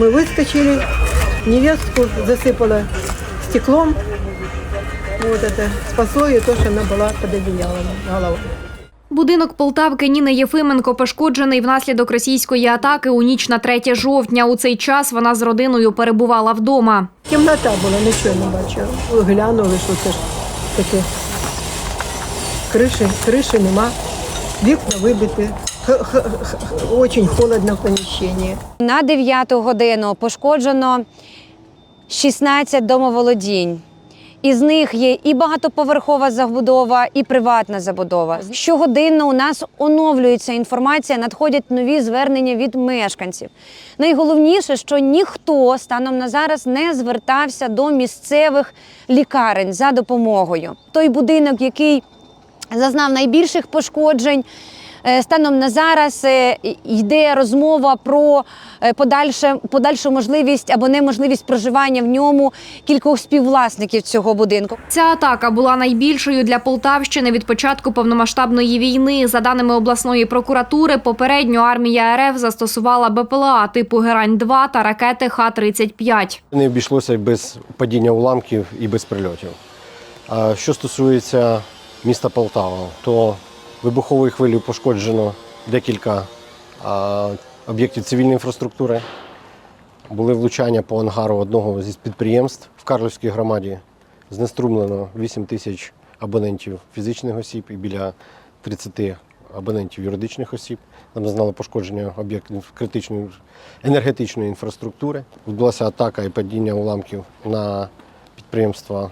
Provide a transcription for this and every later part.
Мы выскочили, невестку засыпала стеклом. Вот это спасло ее то, что она была под одеялом головой. Будинок Полтавки Ніни Єфименко пошкоджений внаслідок російської атаки у ніч на 3 жовтня. У цей час вона з родиною перебувала вдома. Темнота була, нічого не бачила. Глянули, що це ж таке. Криші, криші нема, вікна вибиті. Очень холодно в. На 9 годину пошкоджено 16 домоволодінь. Із них є і багатоповерхова забудова, і приватна забудова. Щогодинно у нас оновлюється інформація, надходять нові звернення від мешканців. Найголовніше, що ніхто станом на зараз не звертався до місцевих лікарень за допомогою. Той будинок, який зазнав найбільших пошкоджень. Е, Станом на зараз е, йде розмова про е, подальше, подальшу можливість або неможливість проживання в ньому кількох співвласників цього будинку. Ця атака була найбільшою для Полтавщини від початку повномасштабної війни. За даними обласної прокуратури, попередньо армія РФ застосувала БПЛА типу Герань-2 та ракети Х-35. Не обійшлося без падіння уламків і без прильотів. А Що стосується міста Полтава, то вибуховою хвилею пошкоджено декілька об'єктів цивільної інфраструктури. Були влучання по ангару одного зі підприємств в Карлівській громаді. Знеструмлено 8 тисяч абонентів фізичних осіб і біля 30 абонентів юридичних осіб. Нам зазнали пошкодження об'єктів критичної енергетичної інфраструктури. Відбулася атака і падіння уламків на підприємства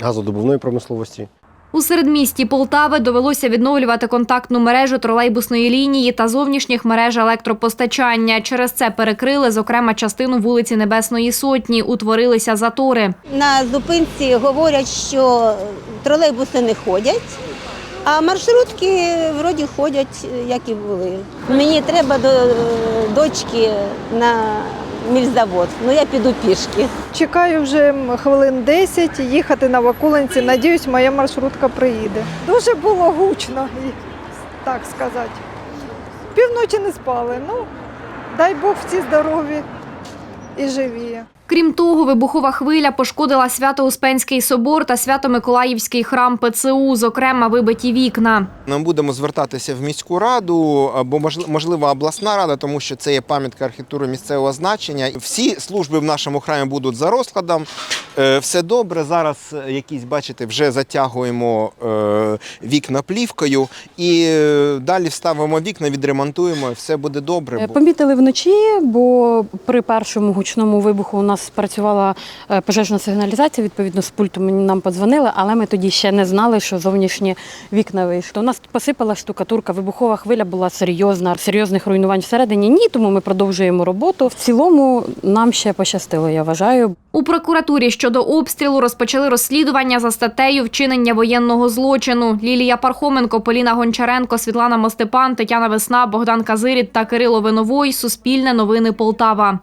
газодобувної промисловості. У середмісті Полтави довелося відновлювати контактну мережу тролейбусної лінії та зовнішніх мереж електропостачання. Через це перекрили, зокрема, частину вулиці Небесної Сотні. Утворилися затори. На зупинці говорять, що тролейбуси не ходять, а маршрутки вроді ходять, як і були. Мені треба до е, дочки на мільзавод, ну я піду пішки. Чекаю вже хвилин 10 їхати на Вакуленці. Надіюсь, моя маршрутка приїде. Дуже було гучно, так сказати. Півночі не спали. Ну, дай Бог всі здорові і живі. Крім того, вибухова хвиля пошкодила Свято-Успенський собор та Свято-Миколаївський храм ПЦУ, зокрема вибиті вікна. Ми будемо звертатися в міську раду або можливо обласна рада, тому що це є пам'ятка архітектури місцевого значення. Всі служби в нашому храмі будуть за розкладом. Е, Все добре. Зараз е, якісь, бачите, вже затягуємо е, вікна плівкою і далі вставимо вікна, відремонтуємо. і Все буде добре. Помітили вночі, бо при першому гучному вибуху у нас спрацювала е, пожежна сигналізація. Відповідно, з пульту нам подзвонили, але ми тоді ще не знали, що зовнішні вікна вийшли. У нас посипала штукатурка, вибухова хвиля була серйозна, серйозних руйнувань всередині. Ні, тому ми продовжуємо роботу. В цілому нам ще пощастило, я вважаю. У прокуратурі щодо обстрілу розпочали розслідування за статтею вчинення воєнного злочину. Лілія Пархоменко, Поліна Гончаренко, Світлана Мостепан, Тетяна Весна, Богдан Казиріт та Кирило Виновой. Суспільне новини Полтава.